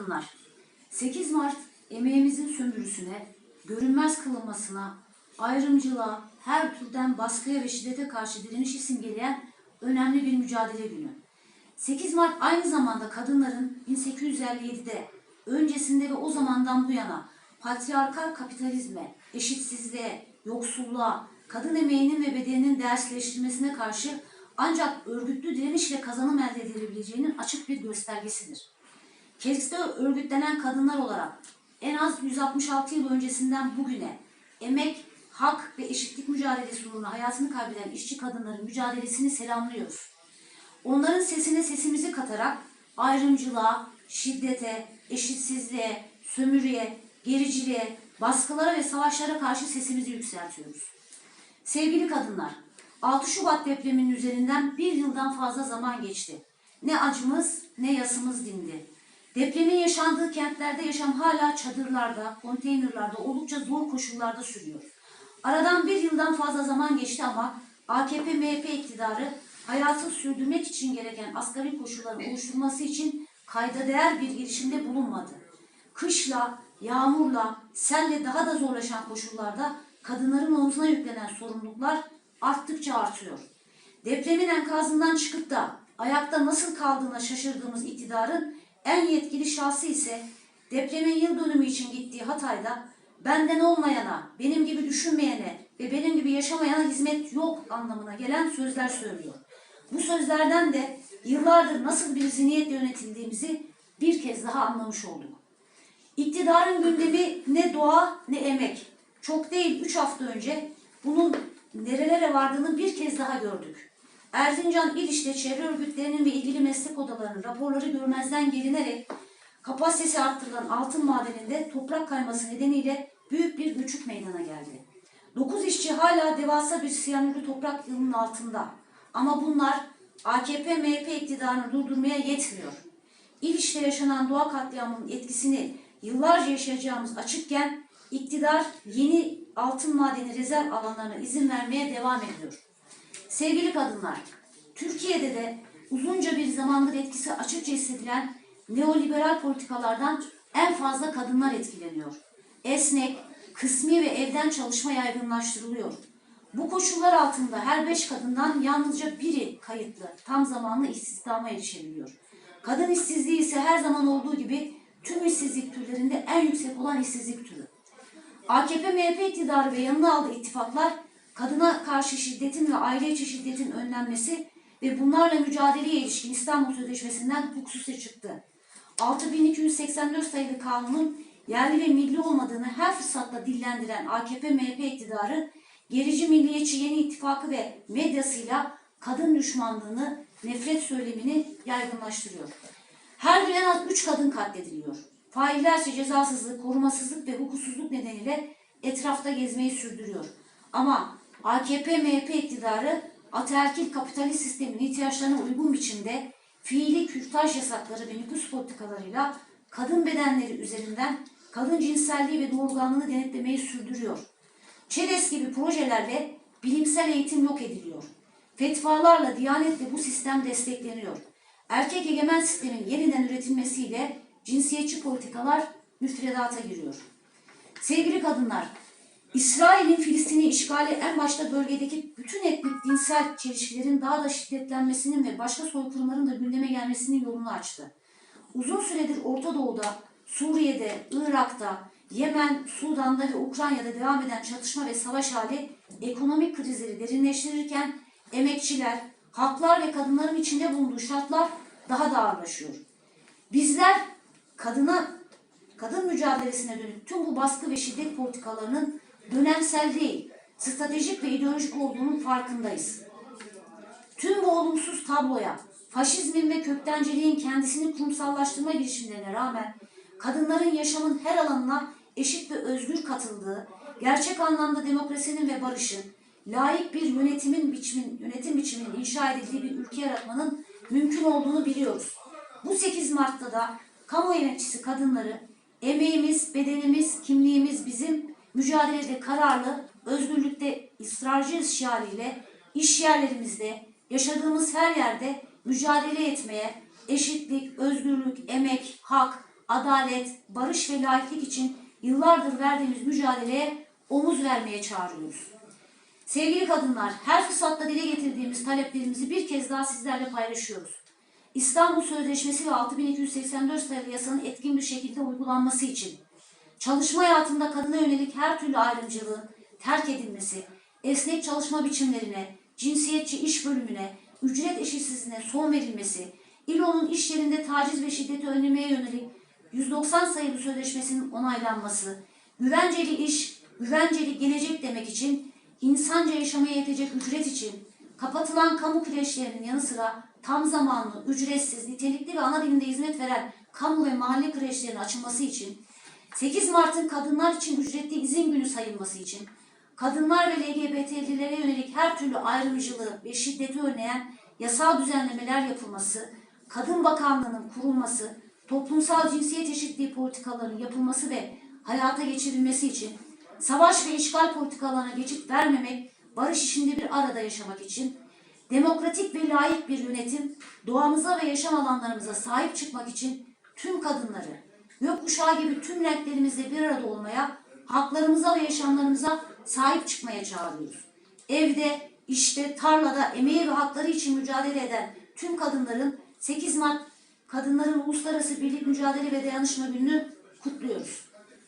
kadınlar. 8 Mart emeğimizin sömürüsüne, görünmez kılınmasına, ayrımcılığa, her türden baskıya ve şiddete karşı direniş simgeleyen önemli bir mücadele günü. 8 Mart aynı zamanda kadınların 1857'de öncesinde ve o zamandan bu yana patriarkal kapitalizme, eşitsizliğe, yoksulluğa, kadın emeğinin ve bedeninin değersizleştirilmesine karşı ancak örgütlü direnişle kazanım elde edilebileceğinin açık bir göstergesidir. Keşke örgütlenen kadınlar olarak en az 166 yıl öncesinden bugüne emek, hak ve eşitlik mücadelesi uğruna hayatını kaybeden işçi kadınların mücadelesini selamlıyoruz. Onların sesine sesimizi katarak ayrımcılığa, şiddete, eşitsizliğe, sömürüye, gericiliğe, baskılara ve savaşlara karşı sesimizi yükseltiyoruz. Sevgili kadınlar, 6 Şubat depreminin üzerinden bir yıldan fazla zaman geçti. Ne acımız ne yasımız dindi. Depremin yaşandığı kentlerde yaşam hala çadırlarda, konteynerlarda oldukça zor koşullarda sürüyor. Aradan bir yıldan fazla zaman geçti ama AKP-MHP iktidarı hayatı sürdürmek için gereken asgari koşulları oluşturması için kayda değer bir girişimde bulunmadı. Kışla, yağmurla, selle daha da zorlaşan koşullarda kadınların omzuna yüklenen sorumluluklar arttıkça artıyor. Depremin enkazından çıkıp da ayakta nasıl kaldığına şaşırdığımız iktidarın en yetkili şahsı ise depremin yıl dönümü için gittiği Hatay'da benden olmayana, benim gibi düşünmeyene ve benim gibi yaşamayana hizmet yok anlamına gelen sözler söylüyor. Bu sözlerden de yıllardır nasıl bir zihniyetle yönetildiğimizi bir kez daha anlamış olduk. İktidarın gündemi ne doğa ne emek. Çok değil 3 hafta önce bunun nerelere vardığını bir kez daha gördük. Erzincan İl çevre örgütlerinin ve ilgili meslek odalarının raporları görmezden gelinerek kapasitesi arttırılan altın madeninde toprak kayması nedeniyle büyük bir göçük meydana geldi. 9 işçi hala devasa bir siyanürlü toprak yılının altında. Ama bunlar AKP-MHP iktidarını durdurmaya yetmiyor. İl yaşanan doğa katliamının etkisini yıllarca yaşayacağımız açıkken iktidar yeni altın madeni rezerv alanlarına izin vermeye devam ediyor. Sevgili kadınlar, Türkiye'de de uzunca bir zamandır etkisi açıkça hissedilen neoliberal politikalardan en fazla kadınlar etkileniyor. Esnek, kısmi ve evden çalışma yaygınlaştırılıyor. Bu koşullar altında her beş kadından yalnızca biri kayıtlı, tam zamanlı istihdama erişebiliyor. Kadın işsizliği ise her zaman olduğu gibi tüm işsizlik türlerinde en yüksek olan işsizlik türü. AKP-MHP iktidarı ve yanına aldığı ittifaklar kadına karşı şiddetin ve aile içi şiddetin önlenmesi ve bunlarla mücadeleye ilişkin İstanbul Sözleşmesi'nden hukuksuzca çıktı. 6284 sayılı kanunun yerli ve milli olmadığını her fırsatta dillendiren AKP-MHP iktidarı gerici milliyetçi yeni ittifakı ve medyasıyla kadın düşmanlığını, nefret söylemini yaygınlaştırıyor. Her gün en az 3 kadın katlediliyor. Faillerce cezasızlık, korumasızlık ve hukuksuzluk nedeniyle etrafta gezmeyi sürdürüyor. Ama AKP-MHP iktidarı ataerkil kapitalist sistemin ihtiyaçlarına uygun biçimde fiili kürtaj yasakları ve nüfus politikalarıyla kadın bedenleri üzerinden kadın cinselliği ve doğurganlığını denetlemeyi sürdürüyor. ÇEDES gibi projelerle bilimsel eğitim yok ediliyor. Fetvalarla, diyanetle bu sistem destekleniyor. Erkek egemen sistemin yeniden üretilmesiyle cinsiyetçi politikalar müfredata giriyor. Sevgili kadınlar, İsrail'in Filistin'i işgali en başta bölgedeki bütün etnik dinsel çelişkilerin daha da şiddetlenmesinin ve başka soykırımların da gündeme gelmesinin yolunu açtı. Uzun süredir Orta Doğu'da, Suriye'de, Irak'ta, Yemen, Sudan'da ve Ukrayna'da devam eden çatışma ve savaş hali ekonomik krizleri derinleştirirken emekçiler, haklar ve kadınların içinde bulunduğu şartlar daha da ağırlaşıyor. Bizler kadına kadın mücadelesine dönük tüm bu baskı ve şiddet politikalarının dönemsel değil, stratejik ve ideolojik olduğunun farkındayız. Tüm bu olumsuz tabloya, faşizmin ve köktenciliğin kendisini kurumsallaştırma girişimlerine rağmen kadınların yaşamın her alanına eşit ve özgür katıldığı, gerçek anlamda demokrasinin ve barışın, layık bir yönetimin biçimin, yönetim biçiminin inşa edildiği bir ülke yaratmanın mümkün olduğunu biliyoruz. Bu 8 Mart'ta da kamu emekçisi kadınları emeğimiz, bedenimiz, kimliğimiz bizim mücadelede kararlı, özgürlükte ısrarcı şiarıyla iş yerlerimizde, yaşadığımız her yerde mücadele etmeye, eşitlik, özgürlük, emek, hak, adalet, barış ve laiklik için yıllardır verdiğimiz mücadeleye omuz vermeye çağırıyoruz. Sevgili kadınlar, her fırsatta dile getirdiğimiz taleplerimizi bir kez daha sizlerle paylaşıyoruz. İstanbul Sözleşmesi ve 6284 sayılı yasanın etkin bir şekilde uygulanması için çalışma hayatında kadına yönelik her türlü ayrımcılığın terk edilmesi, esnek çalışma biçimlerine, cinsiyetçi iş bölümüne, ücret eşitsizliğine son verilmesi, İLO'nun iş yerinde taciz ve şiddeti önlemeye yönelik 190 sayılı sözleşmesinin onaylanması, güvenceli iş, güvenceli gelecek demek için insanca yaşamaya yetecek ücret için kapatılan kamu kreşlerinin yanı sıra tam zamanlı, ücretsiz, nitelikli ve ana dilinde hizmet veren kamu ve mahalle kreşlerinin açılması için 8 Mart'ın kadınlar için ücretli izin günü sayılması için, kadınlar ve LGBT'lilere yönelik her türlü ayrımcılığı ve şiddeti önleyen yasal düzenlemeler yapılması, Kadın Bakanlığı'nın kurulması, toplumsal cinsiyet eşitliği politikalarının yapılması ve hayata geçirilmesi için, savaş ve işgal politikalarına geçit vermemek, barış içinde bir arada yaşamak için, demokratik ve layık bir yönetim, doğamıza ve yaşam alanlarımıza sahip çıkmak için tüm kadınları, gökkuşağı gibi tüm renklerimizle bir arada olmaya, haklarımıza ve yaşamlarımıza sahip çıkmaya çağırıyoruz. Evde, işte, tarlada emeği ve hakları için mücadele eden tüm kadınların 8 Mart Kadınların Uluslararası Birlik Mücadele ve Dayanışma Günü'nü kutluyoruz.